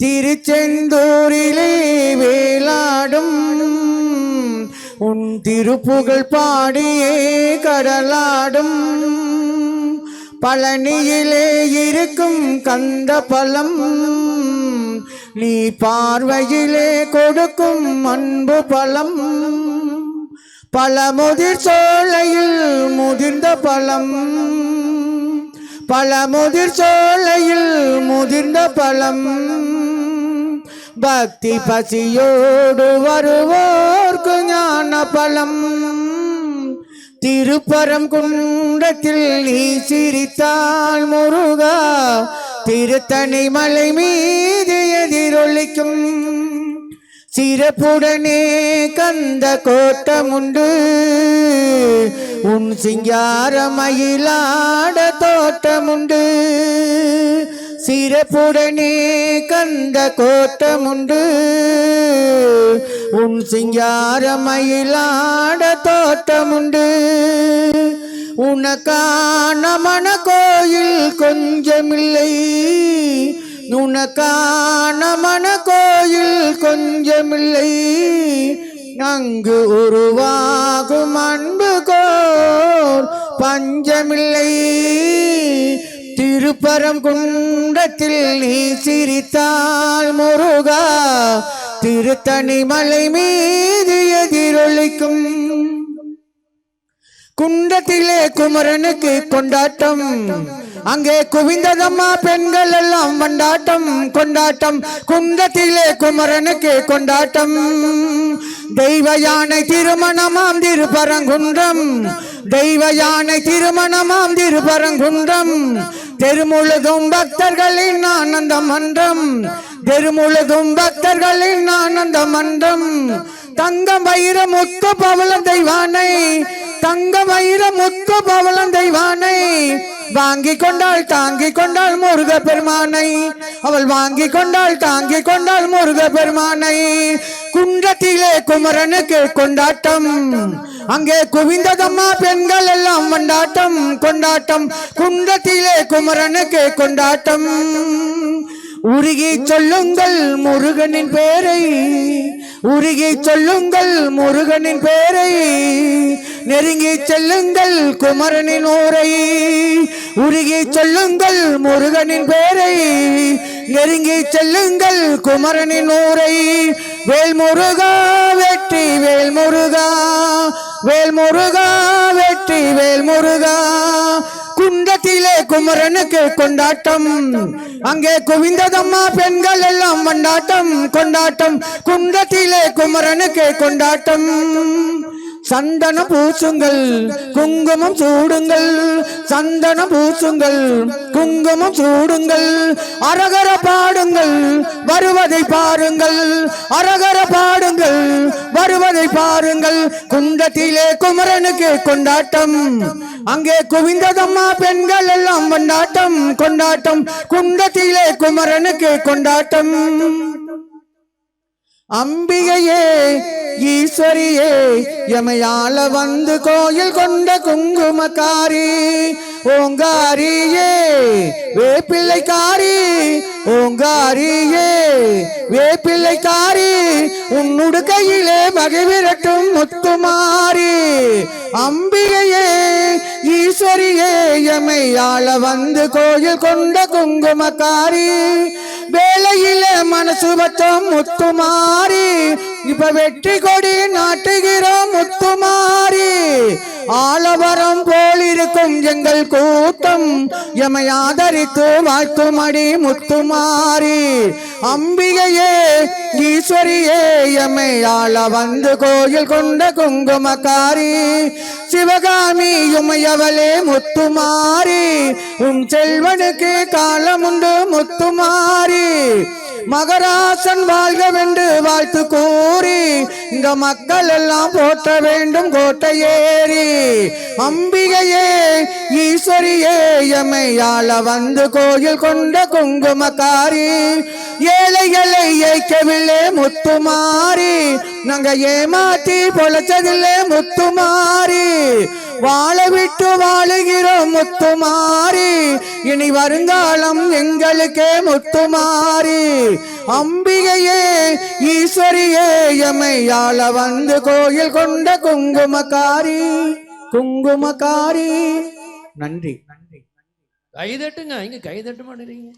திருச்செந்தூரிலே வேளாடும் உன் திருப்புகழ் பாடியே கடலாடும். பழனியிலே இருக்கும் கந்த பலம் நீ பார்வையிலே கொடுக்கும் அன்பு பலம் பல முதிர் சோலையில் முதிர்ந்த பலம் பல முதிர் சோலையில் முதிர்ந்த பழம். பக்தி பசியோடு வருவோர்க்கு ஞான பழம். திருப்பரம் குன்றத்தில் நீ சிரித்தால் முருகா திருத்தணி மலை மீது எதிரொலிக்கும். சிறப்புடனே கந்த கோட்டமுண்டு உன் சிங்கார மயிலாட தோட்டமுண்டு சிறப்புடனே கந்த கோட்டமுண்டு. உன் சிங்கார மயிலாட தோட்டமுண்டு. உனக்கான மன கோயில் கொஞ்சமில்லை. உனக்கான மன கோயில் கொஞ்சமில்லை. அங்கு உருவாகும் அன்பு கோர் பஞ்சமில்லை. திருப்பரம் குன்றத்தில் நீ சிரித்தால் முருகா திருத்தணி மலை மீது எதிரொலிக்கும். குண்டத்திலே குமரனுக்கு கொண்டாட்டம் அங்கே குவிந்ததம்மா பெண்கள் எல்லாம் கொண்டாட்டம் கொண்டாட்டம். குண்டத்திலே குமரனுக்கு கொண்டாட்டம். தெய்வ யானை திருமணமாம் திருப்பரங்குன்றம் தெய்வ யானை திருமணமாம் திருப்பரங்குன்றம். தெருமுழுதும் பக்தர்களின் ஆனந்த மன்றம். தெருமுழுதும் பக்தர்களின் ஆனந்த மன்றம். தங்க வைர முத்து பவள தெய்வானை. தங்க வைர முத்து பவள தெய்வானை. வாங்கி கொண்டாள் தாங்கி கொண்டாள் முருக பெருமானை. அவள் வாங்கி கொண்டாள் தாங்கி கொண்டாள் முருக பெருமானை. குன்றத்திலே குமரனுக்கு கொண்டாட்டம். அங்கே குவிந்ததம்மா பெண்கள் எல்லாம் கொண்டாட்டம். கொண்டாட்டம் குன்றத்திலே குமரனுக்கு கொண்டாட்டம். உருகி சொல்லுங்கள் முருகனின் பேரை உருகி சொல்லுங்கள் முருகனின் பேரை. நெருங்கி செல்லுங்கள் குமரனின் ஊரை உருகி சொல்லுங்கள் முருகனின் பேரை. நெருங்கி செல்லுங்கள் குமரனின் ஊரை. வேல்முருகா வெற்றி வேல்முருகா வேல்முருகா வெற்றி வேல்முருகா. குண்டத்திலே குமரனுக்கு கொண்டாட்டம். அங்கே குவிந்ததம்மா பெண்கள் எல்லாம் கொண்டாட்டம் கொண்டாட்டம். குண்டத்திலே குமரனுக்கு கொண்டாட்டம். சந்தன பூசுங்கள் குங்குமம் சூடுங்கள். சந்தன பூசுங்கள் குங்குமம் சூடுங்கள். அரகர பாடுங்கள் வருவதை பாருங்கள். அரகர பாடுங்கள் ஆறுவதை பாருங்கள். குந்தத்திலே குமரனுக்கு கொண்டாட்டம். அங்கே குவிந்ததம்மா பெண்கள் எல்லாம் கொண்டாட்டம். கொண்டாட்டம். குந்தத்திலே குமரனுக்கு கொண்டாட்டம். அம்பிகையே ஈஸ்வரியே எமையால வந்து கோயில் கொண்ட குங்குமக்காரி ஓங்காரியே வேப்பிள்ளைக்காரி ஓங்காரியே வேப்பிள்ளைக்காரி உன்னுடு கையிலே மகிழ்விரட்டும் முத்துமாரி அம்பிகையே ஈஸ்வரியே எமையால வந்து கோயில் கொண்ட குங்குமக்காரி. வேலையில மனசு பத்தம் முத்துமாரி இப்ப வெற்றி கொடி நாட்டுகிறோம் முத்துமாறி ஆலவரம் போலிருக்கும் எங்கள் கூட்டம். எமை ஆதரித்து வாழ்க்கும் அடி முத்துமாறி அம்பிகையே ஈஸ்வரியே எமை ஆள வந்து கோயில் கொண்ட குங்குமக்காரி. சிவகாமி உமையவளே முத்துமாறி உம் செல்வனுக்கு காலமுண்டு முத்துமாறி மகராசன் வாழ்கவென்று வாழ்த்து கூறி இந்த மக்கள் எல்லாம் போற்ற வேண்டும் கோட்டை ஏறி அம்பிகையே ஈஸ்வரியே எமையாள வந்து கோயில் கொண்ட குங்குமக்காரி. ஏழைகளை ஏய்க்கவில்லை முத்துமாரி. நாங்க ஏமாத்தி பொழைச்சதில்லை முத்துமாரி. வாழ விட்டு வாழுகிறோம் முத்துமாரி. இனி வருங்காலம் எங்களுக்கே முத்துமாரி. அம்பிகையே ஈஸ்வரியே எமையாள வந்து கோயில் கொண்ட குங்குமக்காரி. குங்குமக்காரி. நன்றி. நன்றி கைதட்டுங்க இங்க கைதட்ட மாட்டேறீங்க